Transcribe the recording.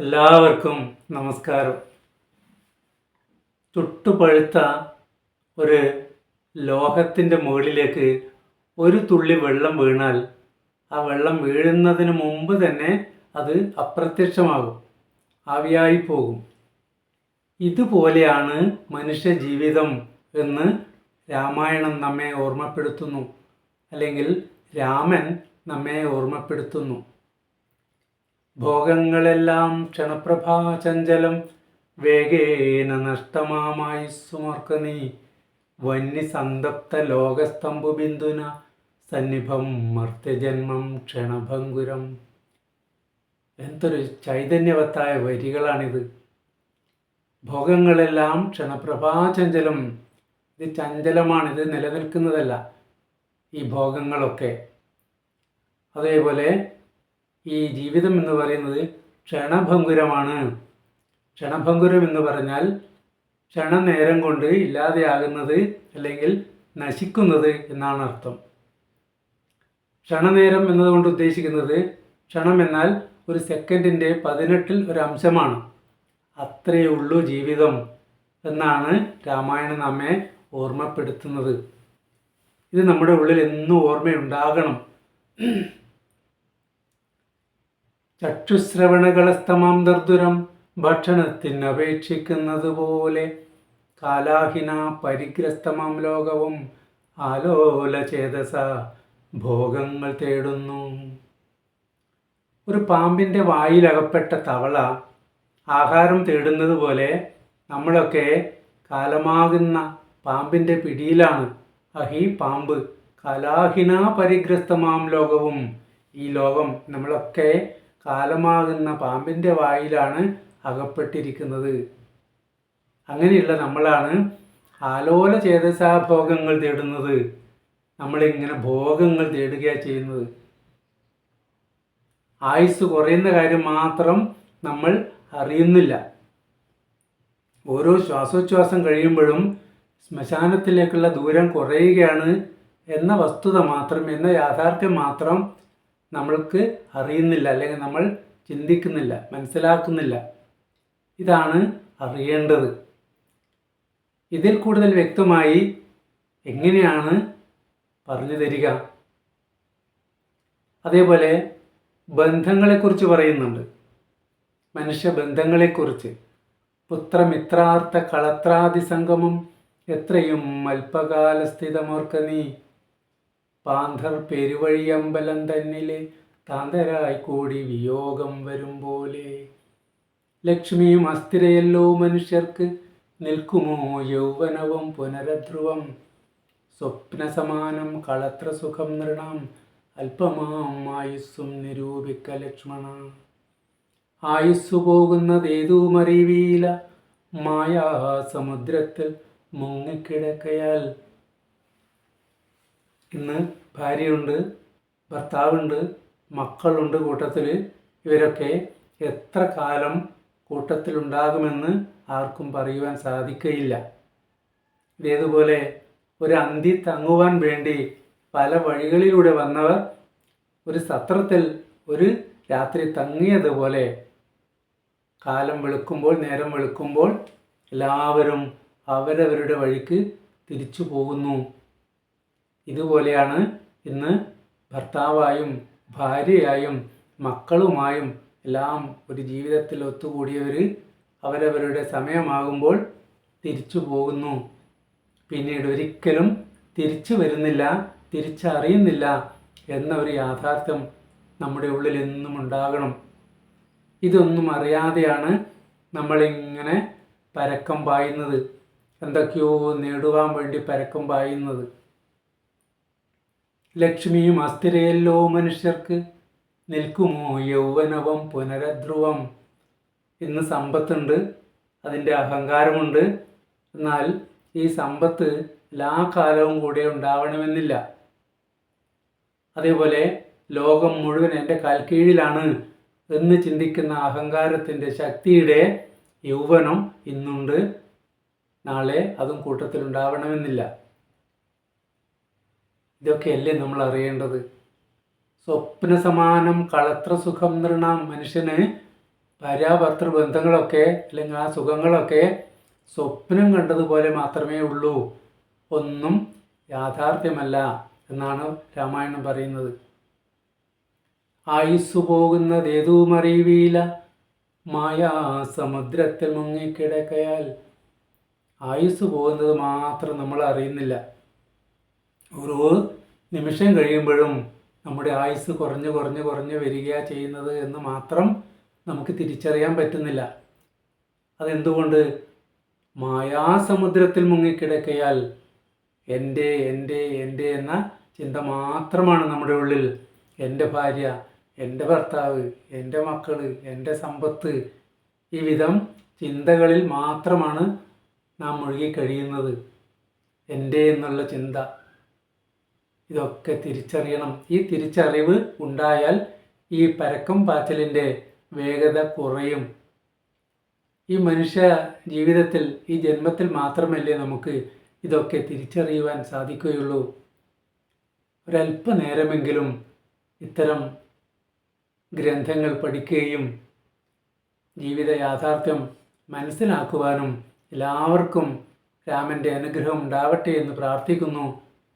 എല്ലാവർക്കും നമസ്കാരം. ചുട്ടുപഴുത്ത ഒരു ലോഹത്തിന്റെ മുകളിലേക്ക് ഒരു തുള്ളി വെള്ളം വീണാൽ ആ വെള്ളം വീഴുന്നതിന് മുമ്പ് തന്നെ അത് അപ്രത്യക്ഷമാകും ആവിയായി പോകും. ഇതുപോലെയാണ് മനുഷ്യ ജീവിതം എന്ന് രാമായണം നമ്മെ ഓർമ്മപ്പെടുത്തുന്നു. അല്ലെങ്കിൽ രാമൻ നമ്മെ ഓർമ്മപ്പെടുത്തുന്നു. ഭോഗങ്ങളെല്ലാം ക്ഷണപ്രഭാചഞ്ചലം വേഗേന നഷ്ടമാമായി സുമർക്ക നീ. വന്യസന്തപ്ത ലോകസ്തംഭു ബിന്ദുന സന്നിഭം മർത്യജന്മം ക്ഷണഭങ്കുരം. എന്തൊരു ചൈതന്യവത്തായ വരികളാണിത്. ഭോഗങ്ങളെല്ലാം ക്ഷണപ്രഭാചഞ്ചലം ഇത് ചഞ്ചലമാണ് ഇത് നിലനിൽക്കുന്നതല്ല. ഈ ഭോഗങ്ങളൊക്കെ. അതേപോലെ ഈ ജീവിതം എന്ന് പറയുന്നത് ക്ഷണഭങ്കുരമാണ്. ക്ഷണഭങ്കുരം എന്ന് പറഞ്ഞാൽ ക്ഷണനേരം കൊണ്ട് ഇല്ലാതെയാകുന്നത് അല്ലെങ്കിൽ നശിക്കുന്നത് എന്നാണ് അർത്ഥം. ക്ഷണനേരം എന്നതുകൊണ്ട് ഉദ്ദേശിക്കുന്നത് ക്ഷണം എന്നാൽ ഒരു സെക്കൻഡിന്റെ പതിനെട്ടിൽ ഒരു അംശമാണ്. അത്രയേ ഉള്ളൂ ജീവിതം എന്നാണ് രാമായണം നമ്മെ ഓർമ്മപ്പെടുത്തുന്നത്. ഇത് നമ്മുടെ ഉള്ളിൽ എന്നും ഓർമ്മയുണ്ടാകണം. ചക്ഷുശ്രവണകളസ്തമാം ദർദുരം ഭക്ഷണത്തിന് അപേക്ഷിക്കുന്നത് പോലെ കാലാഹിന പരിഗ്രസ്തമാം ലോകവും ആലോല ചേതസ ഭോഗങ്ങൾ തേടുന്നു. ഒരു പാമ്പിന്റെ വായിലകപ്പെട്ട തവള ആഹാരം തേടുന്നത് പോലെ നമ്മളൊക്കെ കാലമാകുന്ന പാമ്പിന്റെ പിടിയിലാണ്. അഹി പാമ്പ് കലാഹിന പരിഗ്രസ്തമാം ലോകവും ഈ ലോകം നമ്മളൊക്കെ കാലമാകുന്ന പാമ്പിന്റെ വായിലാണ് അകപ്പെട്ടിരിക്കുന്നത്. അങ്ങനെയുള്ള നമ്മളാണ് ആലോല ചേതസാ ഭോഗങ്ങൾ തേടുന്നത്. നമ്മളിങ്ങനെ ഭോഗങ്ങൾ തേടുകയാണ് ചെയ്യുന്നത്. ആയുസ് കുറയുന്ന കാര്യം മാത്രം നമ്മൾ അറിയുന്നില്ല. ഓരോ ശ്വാസോച്ഛ്വാസം കഴിയുമ്പോഴും ശ്മശാനത്തിലേക്കുള്ള ദൂരം കുറയുകയാണ് എന്ന വസ്തുത മാത്രം എന്ന യാഥാർത്ഥ്യം മാത്രം നമ്മൾക്ക് അറിയുന്നില്ല അല്ലെങ്കിൽ നമ്മൾ ചിന്തിക്കുന്നില്ല മനസ്സിലാക്കുന്നില്ല. ഇതാണ് അറിയേണ്ടത്. ഇതിൽ കൂടുതൽ വ്യക്തമായി എങ്ങനെയാണ് പറഞ്ഞു തരിക? അതേപോലെ ബന്ധങ്ങളെക്കുറിച്ച് പറയുന്നുണ്ട്. മനുഷ്യ ബന്ധങ്ങളെക്കുറിച്ച്. പുത്രമിത്രാർത്ഥ കളത്രാതിസംഗമം എത്രയും അല്പകാലസ്ഥിതമോർക്ക നീ. പാന്തർ പെരുവഴിയമ്പലം തന്നിലെ താന്തരായി കൂടി വിയോഗം വരും പോലെ. ലക്ഷ്മിയും അസ്ഥിരയല്ലോ മനുഷ്യർക്ക് നിൽക്കുമോ? യൗവനവും പുനരധ്രുവം. സ്വപ്നസമാനം കളത്ര സുഖം നൃണം. അല്പമാം ആയുസ്സും നിരൂപിക്ക ലക്ഷ്മണ. ആയുസ്സു പോകുന്നതേതുമറിവീല മായാ മായാസമുദ്രത്തിൽ മുങ്ങിക്കിടക്കയാൽ ഇന്ന് ഭാര്യയുണ്ട് ഭർത്താവുണ്ട് മക്കളുണ്ട് കൂട്ടത്തിൽ ഇവരൊക്കെ എത്ര കാലം കൂട്ടത്തിലുണ്ടാകുമെന്ന് ആർക്കും പറയുവാൻ സാധിക്കയില്ല. ഇതേതുപോലെ ഒരു അന്തി തങ്ങുവാൻ വേണ്ടി പല വഴികളിലൂടെ വന്നവർ ഒരു സത്രത്തിൽ ഒരു രാത്രി തങ്ങിയതുപോലെ കാലം വെളുക്കുമ്പോൾ നേരം വെളുക്കുമ്പോൾ എല്ലാവരും അവരവരുടെ വഴിക്ക് തിരിച്ചു പോകുന്നു. ഇതുപോലെയാണ് ഇന്ന് ഭർത്താവായും ഭാര്യയായും മക്കളുമായും എല്ലാം ഒരു ജീവിതത്തിൽ ഒത്തുകൂടിയവർ അവരവരുടെ സമയമാകുമ്പോൾ തിരിച്ചു പോകുന്നു. പിന്നീട് ഒരിക്കലും തിരിച്ചു വരുന്നില്ല തിരിച്ചറിയുന്നില്ല എന്ന ഒരു യാഥാർത്ഥ്യം നമ്മുടെ ഉള്ളിൽ എന്നും ഉണ്ടാകണം. ഇതൊന്നും അറിയാതെയാണ് നമ്മളിങ്ങനെ പരക്കം പായുന്നത്. എന്തൊക്കെയോ നേടുവാൻ വേണ്ടി പരക്കം പായുന്നത്. ലക്ഷ്മിയും അസ്ഥിരയല്ലോ മനുഷ്യർക്ക്. നിൽക്കുമോ യൗവനവം പുനരധ്രുവം? ഇന്ന് സമ്പത്തുണ്ട്. അതിന്റെ അഹങ്കാരമുണ്ട്. എന്നാൽ ഈ സമ്പത്ത് എല്ലാ കാലവും കൂടെ ഉണ്ടാവണമെന്നില്ല. അതേപോലെ ലോകം മുഴുവൻ എന്റെ കാൽക്കീഴിലാണ് എന്ന് ചിന്തിക്കുന്ന അഹങ്കാരത്തിന്റെ ശക്തിയുടെ യൗവനം ഇന്നുണ്ട്. നാളെ അതും കൂട്ടത്തിലുണ്ടാവണമെന്നില്ല. ഇതൊക്കെയല്ലേ നമ്മൾ അറിയേണ്ടത് സ്വപ്ന സമാനം കളത്ര സുഖം നിർണാം മനുഷ്യന് ഭാര്യാഭർത്തൃ ബന്ധങ്ങളൊക്കെ അല്ലെങ്കിൽ ആ സുഖങ്ങളൊക്കെ സ്വപ്നം കണ്ടതുപോലെ മാത്രമേ ഉള്ളൂ. ഒന്നും യാഥാർത്ഥ്യമല്ല എന്നാണ് രാമായണം പറയുന്നത്. ആയുസ് പോകുന്നതേതുമറിയുകയില്ല മായാ സമുദ്രത്തിൽ മുങ്ങിക്കിടക്കയാൽ ആയുസ് പോകുന്നത് മാത്രം നമ്മൾ അറിയുന്നില്ല. ഓരോ നിമിഷം കഴിയുമ്പോഴും നമ്മുടെ ആയുസ് കുറഞ്ഞ് കുറഞ്ഞ് കുറഞ്ഞ് വരിക ചെയ്യുന്നത് എന്ന് മാത്രം നമുക്ക് തിരിച്ചറിയാൻ പറ്റുന്നില്ല. അതെന്തുകൊണ്ട്? മായാസമുദ്രത്തിൽ മുങ്ങിക്കിടക്കയാൽ എന്റെ എന്റെ എന്റെ എന്ന ചിന്ത മാത്രമാണ് നമ്മുടെ ഉള്ളിൽ. എന്റെ ഭാര്യ എന്റെ ഭർത്താവ് എന്റെ മക്കൾ എന്റെ സമ്പത്ത് ഈ വിധം ചിന്തകളിൽ മാത്രമാണ് നാം മുഴുകി കഴിയുന്നത്. എന്റെ എന്നുള്ള ചിന്ത. ഇതൊക്കെ തിരിച്ചറിയണം. ഈ തിരിച്ചറിവ് ഉണ്ടായാൽ ഈ പരക്കും പാച്ചലിന്റെ വേഗത കുറയും. ഈ മനുഷ്യ ജീവിതത്തിൽ ഈ ജന്മത്തിൽ മാത്രമല്ലേ നമുക്ക് ഇതൊക്കെ തിരിച്ചറിയുവാൻ സാധിക്കുകയുള്ളൂ. ഒരല്പനേരമെങ്കിലും ഇത്തരം ഗ്രന്ഥങ്ങൾ പഠിക്കുകയും ജീവിത യാഥാർത്ഥ്യം മനസ്സിലാക്കുവാനും എല്ലാവർക്കും രാമന്റെ അനുഗ്രഹം ഉണ്ടാവട്ടെ എന്ന് പ്രാർത്ഥിക്കുന്നു.